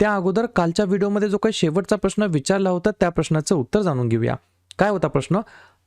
त्या अगोदर कालच्या व्हिडिओमध्ये जो काही शेवटचा प्रश्न विचारला होता त्या प्रश्नाचं उत्तर जाणून घेऊया. काय होता प्रश्न?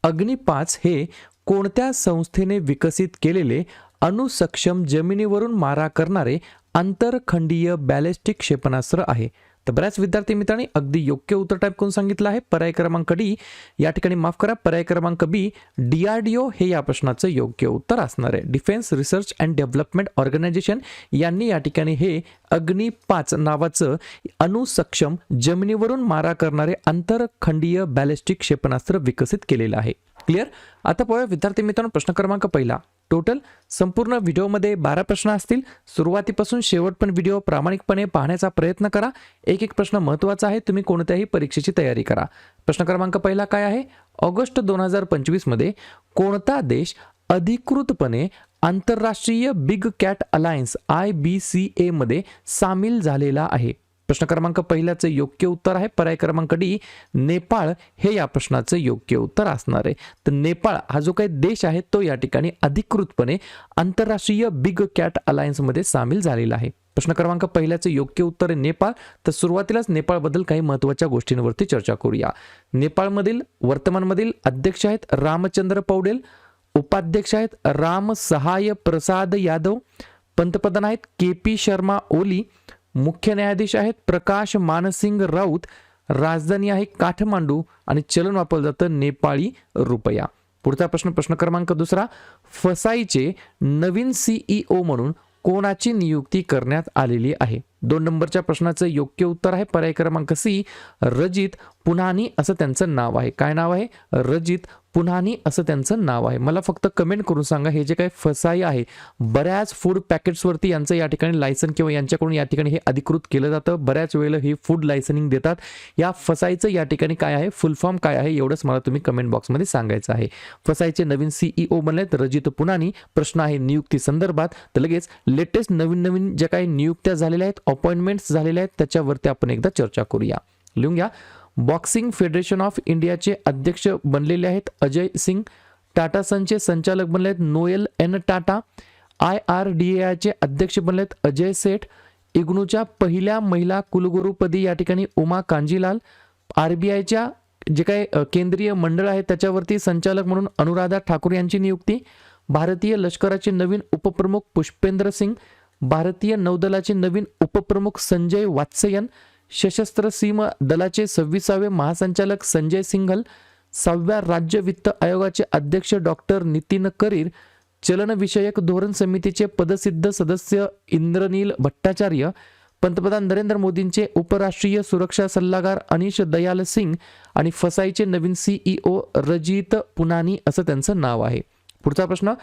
अग्निपाच हे कोणत्या संस्थेने विकसित केलेले अणुसक्षम जमिनीवरून मारा करणारे आंतरखंडीय बॅलिस्टिक क्षेपणास्त्र आहे? तर बऱ्याच विद्यार्थी मित्रांनी अगदी योग्य उत्तर टाईप करून सांगितलं आहे. पर्याय क्रमांक डी या ठिकाणी माफ करा. पर्याय क्रमांक बी डीआरडीओ हे या प्रश्नाचं योग्य उत्तर असणार आहे. Defence research and development organisation यांनी या ठिकाणी हे अग्नी पाच नावाचं अणुसक्षम जमिनीवरून मारा करणारे आंतरखंडीय बॅलिस्टिक क्षेपणास्त्र विकसित केलेलं आहे. क्लिअर आता पाहूया विद्यार्थी मित्रांनो प्रश्न क्रमांक पहिला. टोटल संपूर्ण व्हिडिओमध्ये बारा प्रश्न असतील. सुरुवातीपासून शेवट पण व्हिडिओ प्रामाणिकपणे पाहण्याचा प्रयत्न करा. एक एक प्रश्न महत्त्वाचा आहे. तुम्ही कोणत्याही परीक्षेची तयारी करा. प्रश्न क्रमांक पहिला काय आहे? ऑगस्ट दोन हजार पंचवीसमध्ये कोणता देश अधिकृतपणे आंतरराष्ट्रीय big cat alliance I B C एमध्ये सामील झालेला आहे? प्रश्न क्रमांक पहिल्याचं योग्य उत्तर आहे. पर्याय क्रमांक डी नेपाळ हे या प्रश्नाचं योग्य उत्तर असणार आहे. तर नेपाळ हा जो काही देश आहे तो या ठिकाणी अधिकृतपणे आंतरराष्ट्रीय बिग कॅट अलायन्समध्ये सामील झालेला आहे. प्रश्न क्रमांक पहिल्याचं योग्य उत्तर आहे नेपाळ. तर सुरुवातीलाच नेपाळबद्दल काही महत्त्वाच्या गोष्टींवरती चर्चा करूया. नेपाळमधील वर्तमानमधील अध्यक्ष आहेत रामचंद्र पौडेल उपाध्यक्ष आहेत राम सहाय प्रसाद यादव पंतप्रधान आहेत के पी शर्मा ओली मुख्य न्यायाधीश आहेत प्रकाश मानसिंग राऊत राजधानी आहे काठमांडू आणि चलन वापरलं जातं नेपाळी रुपया. पुढचा प्रश्न प्रश्न क्रमांक दुसरा फसाईचे नवीन सीईओ म्हणून कोणाची नियुक्ती करण्यात आलेली आहे? दोन नंबरच्या प्रश्नाचं योग्य उत्तर आहे. पर्याय क्रमांक सी रजित पुनानी असं त्यांचं नाव आहे. काय नाव आहे? रजित पुन्हानी असं त्यांचं नाव आहे. मला फक्त कमेंट करून सांगा हे जे काही फसाई आहे बऱ्याच फूड पॅकेट्सवरती यांचं या ठिकाणी लायसन किंवा यांच्याकडून या ठिकाणी हे अधिकृत केलं जातं. बऱ्याच वेळेला हे फूड लायसनिंग देतात. या फसाईचं या ठिकाणी काय आहे? फुल फॉर्म काय आहे? एवढंच मला तुम्ही कमेंट बॉक्समध्ये सांगायचं आहे. फसाईचे नवीन सीईओ बनलेत रजित पुनानी. प्रश्न आहे नियुक्ती संदर्भात. तर लगेच लेटेस्ट नवीन नवीन ज्या काही नियुक्त्या झालेल्या आहेत अपॉइंटमेंट्स झालेल्या आहेत त्याच्यावरती आपण एकदा चर्चा करूया. लिहून घ्या. बॉक्सिंग फेडरेशन ऑफ इंडियाचे अध्यक्ष बनलेले आहेत. अजय सिंग टाटा सनचे संचालक बनले आहेत Noel N Tata I R D एचे अध्यक्ष बनले आहेत अजय सेठ इग्नूच्या पहिल्या महिला कुलगुरूपदी या ठिकाणी उमा कांजीलाल आर बी आयच्या जे काही केंद्रीय मंडळ आहे त्याच्यावरती संचालक म्हणून अनुराधा ठाकूर यांची नियुक्ती. भारतीय लष्कराचे नवीन उपप्रमुख पुष्पेंद्र सिंग भारतीय नौदलाचे नवीन उपप्रमुख संजय वात्सयन सशस्त्र सीमा दलाचे सव्वीसावे महासंचालक संजय सिंघल सहाव्या राज्य वित्त आयोगाचे अध्यक्ष डॉक्टर नितीन करीर चलनविषयक धोरण समितीचे पदसिद्ध सदस्य इंद्रनील भट्टाचार्य पंतप्रधान नरेंद्र मोदींचे उपराष्ट्रीय सुरक्षा सल्लागार अनिश दयाल सिंग आणि फसाईचे नवीन सीईओ रजित पुनानी असं त्यांचं नाव आहे. पुढचा प्रश्न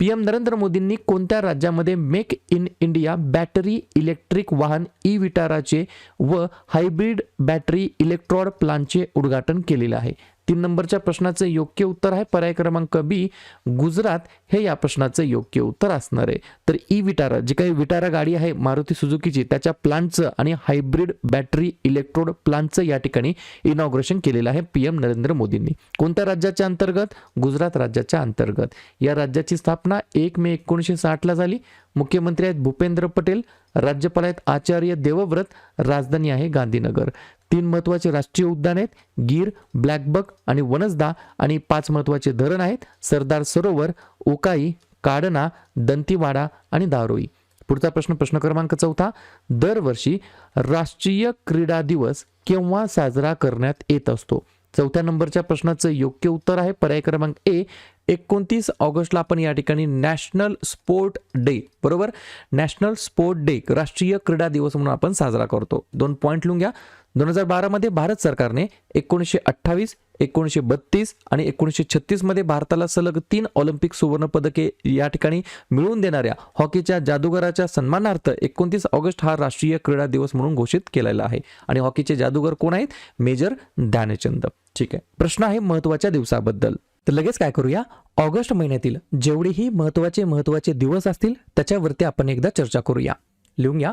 पीएम नरेंद्र मोदींनी कोणत्या राज्यामध्ये make in India battery electric वाहन ई विटाराचे व हायब्रिड बॅटरी इलेक्ट्रॉड प्लांटचे उद्घाटन केलेलं आहे? तीन नंबरच्या प्रश्नाचं योग्य उत्तर आहे. पर्याय क्रमांक बी गुजरात हे या प्रश्नाचं योग्य उत्तर असणार आहे. तर ई विटारा जी काही विटारा गाडी आहे मारुती सुझुकीची त्याच्या प्लांटचं आणि हायब्रिड बॅटरी इलेक्ट्रोड प्लांटचं या ठिकाणी इनॉग्रेशन केलेलं आहे पी एम नरेंद्र मोदींनी. कोणत्या राज्याच्या अंतर्गत? गुजरात राज्याच्या अंतर्गत. या राज्याची स्थापना एक मे एकोणीसशे साठला झाली. मुख्यमंत्री आहेत भूपेंद्र पटेल राज्यपाल आहेत आचार्य देवव्रत राजधानी आहे गांधीनगर. तीन महत्त्वाचे राष्ट्रीय उद्यान आहेत. गीर ब्लॅकबक आणि वनसदा आणि पाच महत्त्वाचे धरण आहेत. सरदार सरोवर ओकाई काडना दंतीवाडा आणि दारोई. पुढचा प्रश्न प्रश्न क्रमांक चौथा. दरवर्षी राष्ट्रीय क्रीडा दिवस केव्हा साजरा करण्यात येत असतो? चौथ्या नंबरच्या प्रश्नाचं योग्य उत्तर आहे. पर्याय क्रमांक ए. एकोणतीस ऑगस्टला आपण या ठिकाणी नॅशनल स्पोर्ट डे बरोबर? नॅशनल स्पोर्ट डे राष्ट्रीय क्रीडा दिवस म्हणून आपण साजरा करतो. दोन पॉईंट लिहून घ्या. दोन हजार बारामध्ये भारत सरकारने एकोणीसशे अठ्ठावीस एकोणीसशे बत्तीस आणि एकोणीसशे छत्तीसमध्ये भारताला सलग तीन ऑलिम्पिक सुवर्णपदके या ठिकाणी मिळवून देणाऱ्या हॉकीच्या जादूगाराच्या सन्मानार्थ एकोणतीस ऑगस्ट हा राष्ट्रीय क्रीडा दिवस म्हणून घोषित केलेला आहे. आणि हॉकीचे जादूगार कोण आहेत? मेजर ध्यानचंद. ठीक आहे. प्रश्न आहे महत्त्वाच्या दिवसाबद्दल. तर लगेच काय करूया? ऑगस्ट महिन्यातील जेवढेही महत्त्वाचे महत्त्वाचे दिवस असतील त्याच्यावरती आपण एकदा चर्चा करूया. लिहून घ्या.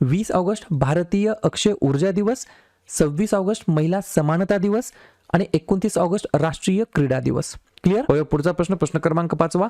वीस ऑगस्ट भारतीय अक्षय ऊर्जा दिवस सव्वीस ऑगस्ट महिला समानता दिवस आणि एकोणतीस ऑगस्ट राष्ट्रीय क्रीडा दिवस. क्लिअर पुढचा प्रश्न प्रश्न क्रमांक पाचवा.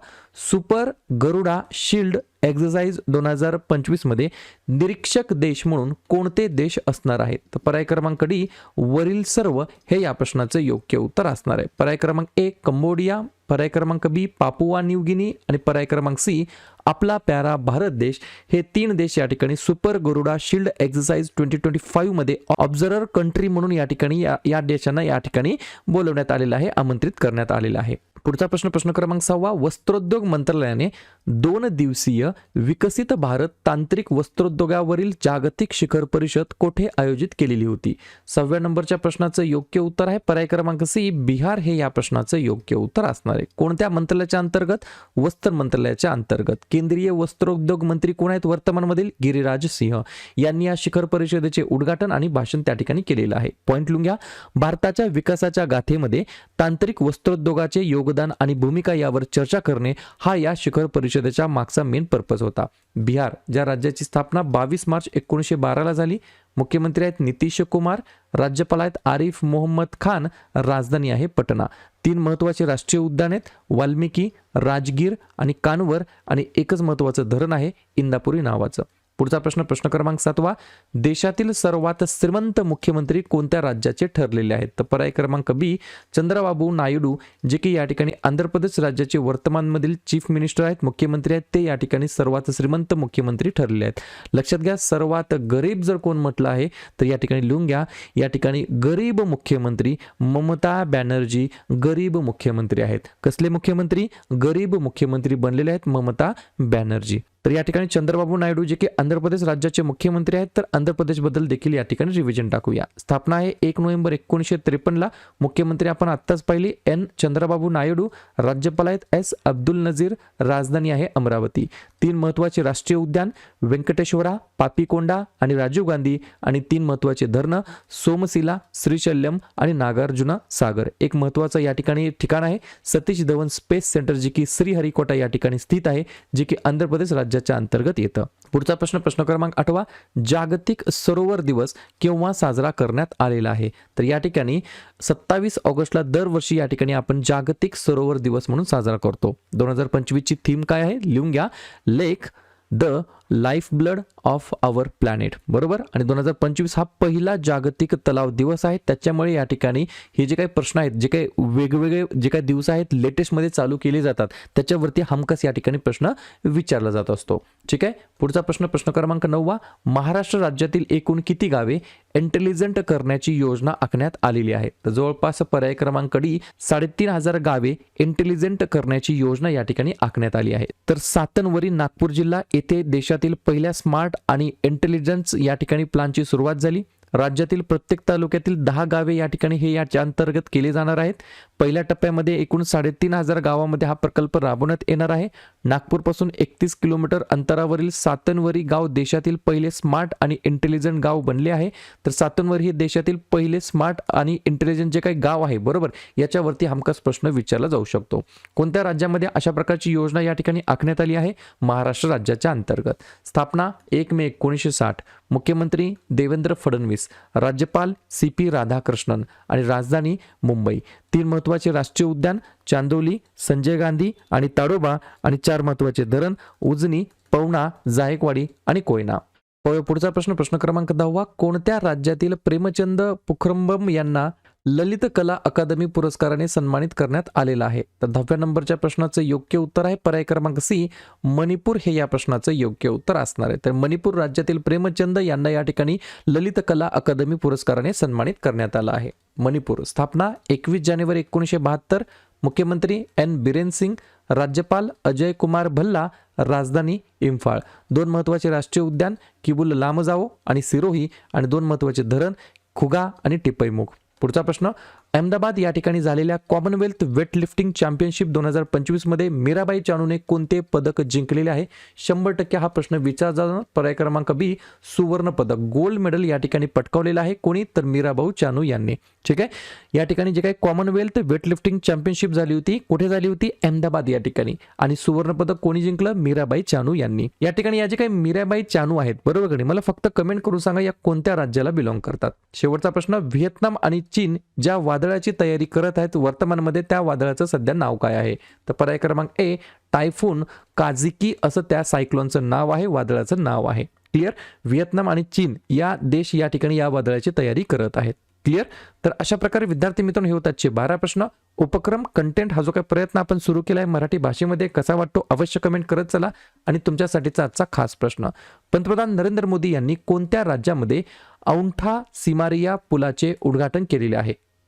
सुपर गरुडा शिल्ड एक्झरसाइज दोन हजार पंचवीसमध्ये निरीक्षक देश म्हणून कोणते देश असणार आहेत? तर पर्याय क्रमांक डी वरील सर्व हे या प्रश्नाचं योग्य उत्तर असणार आहे. पर्याय क्रमांक ए कंबोडिया. पर्याय क्रमांक बी पापुआ न्यूगिनी आणि पर्याय क्रमांक सी आपला प्यारा भारत देश हे तीन देश या ठिकाणी super Garuda shield exercise twenty twenty फाईव्हमध्ये observer country म्हणून या ठिकाणी या या देशांना या ठिकाणी बोलवण्यात आलेलं आहे आमंत्रित करण्यात आलेलं आहे. पुढचा प्रश्न प्रश्न क्रमांक सहावा वस्त्रोद्योग मंत्रालयाने दोन दिवसीय विकसित भारत तांत्रिक वस्त्रोद्योगावरील जागतिक शिखर परिषद कोठे आयोजित केलेली होती? सहाव्या नंबरच्या प्रश्नाचं योग्य उत्तर आहे. पर्याय क्रमांक सी बिहार हे या प्रश्नाचं योग्य उत्तर असणार आहे. कोणत्या मंत्रालयाच्या अंतर्गत? वस्त्र मंत्रालयाच्या अंतर्गत. केंद्रीय वस्त्रोद्योग मंत्री कोण आहेत? वर्तमानमधील गिरिराज सिंह यांनी या शिखर परिषदेचे उद्घाटन आणि भाषण त्या ठिकाणी केलेलं आहे. पॉईंट लुंग्या. भारताच्या विकासाच्या गाथेमध्ये तांत्रिक वस्त्रोद्योगाचे योगदान आणि भूमिका यावर चर्चा करणे हा या शिखर परिषदेच्या मागचा मेन पर्पज होता. बिहार ज्या राज्याची स्थापना बावीस मार्च एकोणीसशे बाराला झाली मुख्यमंत्री आहेत नितीश कुमार राज्यपाल आहेत आरिफ मोहम्मद खान राजधानी आहे पटना. तीन महत्त्वाचे राष्ट्रीय उद्यान आहेत वाल्मिकी राजगीर आणि कानवर आणि एकच महत्त्वाचं धरण आहे इंदापुरी नावाचं. पुढचा प्रश्न प्रश्न क्रमांक सातवा देशातील सर्वात श्रीमंत मुख्यमंत्री कोणत्या राज्याचे ठरलेले आहेत? तर पर्याय क्रमांक बी चंद्रबाबू नायडू जे की या ठिकाणी आंध्र प्रदेश राज्याचे वर्तमानमधील चीफ मिनिस्टर आहेत मुख्यमंत्री आहेत ते या ठिकाणी सर्वात श्रीमंत मुख्यमंत्री ठरलेले आहेत. लक्षात घ्या सर्वात गरीब जर कोण म्हटलं आहे तर या ठिकाणी लिहून घ्या या ठिकाणी गरीब मुख्यमंत्री ममता बॅनर्जी गरीब मुख्यमंत्री आहेत. कसले मुख्यमंत्री? गरीब मुख्यमंत्री बनलेले आहेत ममता बॅनर्जी. तर या ठिकाणी चंद्रबाबू नायडू जे की आंध्र प्रदेश राज्याचे मुख्यमंत्री आहेत तर आंध्र प्रदेशबद्दल देखील या ठिकाणी रिव्हिजन टाकूया. स्थापना आहे एक नोव्हेंबर एकोणीसशे त्रेपन्नला. मुख्यमंत्री आपण आत्ताच पाहिली. एन. चंद्रबाबू नायडू राज्यपाल आहेत. एस. अब्दुल नझीर राजधानी आहे अमरावती. तीन महत्त्वाचे राष्ट्रीय उद्यान व्यंकटेश्वरा पापीकोंडा आणि राजीव गांधी आणि तीन महत्त्वाचे धरणं सोमशिला श्रीशल्यम आणि नागार्जुना सागर. एक महत्त्वाचं या ठिकाणी ठिकाण आहे. सतीश धवन स्पेस सेंटर जे की श्रीहरिकोटा या ठिकाणी स्थित आहे जे की आंध्र प्रदेश राज्याच्या अंतर्गत येतं. पुढचा प्रश्न प्रश्न क्रमांक आठवा. जागतिक सरोवर दिवस केव्हा साजरा करण्यात आलेला आहे? तर या ठिकाणी सत्तावीस ऑगस्टला दरवर्षी या ठिकाणी आपण जागतिक सरोवर दिवस म्हणून साजरा करतो. दोन हजार पंचवीसची थीम काय आहे? लिहून घ्या. Lake the life blood of our planet बरोबर? आणि दोन हजार पंचवीस हा पहिला जागतिक तलाव दिवस आहे. त्याच्यामुळे या ठिकाणी हे जे काही प्रश्न आहेत जे काही वेगवेगळे जे काही दिवस आहेत लेटेस्टमध्ये चालू केले जातात. त्याच्यावरती हमकस या ठिकाणी प्रश्न विचारला जात असतो. ठीक आहे? पुढचा प्रश्न प्रश्न क्रमांक नववा. महाराष्ट्र राज्यातील एकूण किती गावे इंटेलिजंट करण्याची योजना आखण्यात आलेली आहे? तर जवळपास पर्याय क्रमांक डी साडेतीन हजार गावे इंटेलिजंट करण्याची योजना या ठिकाणी आखण्यात आली आहे. तर सातनवरी नागपूर जिल्हा येथे देशात देशातील पहिल्या स्मार्ट आणि इंटेलिजन्स या ठिकाणी प्लानची सुरुवात झाली. राज्यातील प्रत्येक तालुक्यातील दहा गावे या ठिकाणी हे याच्या अंतर्गत केले जाणार आहेत. पहिल्या टप्प्यामध्ये एकूण साडेतीन हजार गावामध्ये हा प्रकल्प राबवण्यात येणार आहे. नागपूरपासून एकतीस किलोमीटर अंतरावरील सातनवरी गाव देशातील पहिले स्मार्ट आणि इंटेलिजंट गाव बनले आहे. तर सातनवरी हे देशातील पहिले स्मार्ट आणि इंटेलिजंट जे काही गाव आहे बरोबर? याच्यावरती हमखास प्रश्न विचारला जाऊ शकतो. कोणत्या राज्यामध्ये अशा प्रकारची योजना या ठिकाणी आखण्यात आली आहे? महाराष्ट्र राज्याच्या अंतर्गत. स्थापना एक मे एकोणीसशे साठ. मुख्यमंत्री देवेंद्र फडणवीस राज्यपाल सी पी राधाकृष्णन आणि राजधानी मुंबई. तीन महत्त्वाचे राष्ट्रीय उद्यान चांदोली संजय गांधी आणि ताडोबा आणि चार महत्त्वाचे धरण उजनी पवना जायकवाडी आणि कोयना. पुढचा प्रश्न. प्रश्न क्रमांक दहावा. कोणत्या राज्यातील प्रेमचंद पुखरंबम यांना ललित कला अकादमी पुरस्काराने सन्मानित करण्यात आलेला आहे. तर दहाव्या नंबरच्या प्रश्नाचं योग्य उत्तर आहे. पर्याय क्रमांक सी मणिपूर हे या प्रश्नाचं योग्य उत्तर असणार आहे. तर मणिपूर राज्यातील प्रेमचंद यांना या ठिकाणी ललित कला अकादमी पुरस्काराने सन्मानित करण्यात आलं आहे. मणिपूर स्थापना एकवीस जानेवारी एकोणीसशे बहात्तर. मुख्यमंत्री एन. बिरेन सिंग राज्यपाल अजय कुमार भल्ला राजधानी इम्फाळ. दोन महत्त्वाचे राष्ट्रीय उद्यान किबुल लामजाओ आणि सिरोही आणि दोन महत्त्वाचे धरण खुगा आणि टिपैमुख. पुढचा प्रश्न अहमदाबाद या ठिकाणी झालेल्या कॉमनवेल्थ वेटलिफ्टिंग चॅम्पियनशिप दोन हजार पंचवीसमध्ये मीराबाई चानूने कोणते पदक जिंकलेले आहे? शंभर टक्के हा प्रश्न विचारला जाणार पर्याय क्रमांक बी सुवर्ण पदक. गोल्ड मेडल या ठिकाणी पटकावलेलं आहे. कोणी? तर मीराबाऊ चानू यांनी. ठीक आहे? या ठिकाणी जे काही कॉमनवेल्थ वेटलिफ्टिंग चॅम्पियनशिप झाली होती कुठे झाली होती? अहमदाबाद या ठिकाणी. आणि सुवर्ण पदक कोणी जिंकलं? मीराबाई चानू यांनी. या ठिकाणी या जे काही मीराबाई चानू आहेत बरोबर का मला फक्त कमेंट करून सांगा या कोणत्या राज्याला बिलॉंग करतात? शेवटचा प्रश्न व्हिएतनाम आणि चीन ज्या वादळाची तयारी करत आहेत. वर्तमानमध्ये त्या वादळाचं सध्या नाव काय आहे? तर पर्याय क्रमांक ए टायफून काझिकी असं त्या सायक्लोनचं नाव आहे वादळाचं नाव आहे. क्लिअर? व्हिएतनाम आणि चीन या देश या ठिकाणी या वादळाची तयारी करत आहेत. क्लिअर? तर अशा प्रकारे विद्यार्थी मित्रांनो हे होतात बारा प्रश्न. उपक्रम कंटेंट हा जो काही प्रयत्न आपण सुरू केला आहे मराठी भाषेमध्ये कसा वाटतो अवश्य कमेंट करत चला. आणि तुमच्यासाठीचा आजचा खास प्रश्न. पंतप्रधान नरेंद्र मोदी यांनी कोणत्या राज्यामध्ये औंठा सिमारिया पुलाचे उद्घाटन केलेले आहे?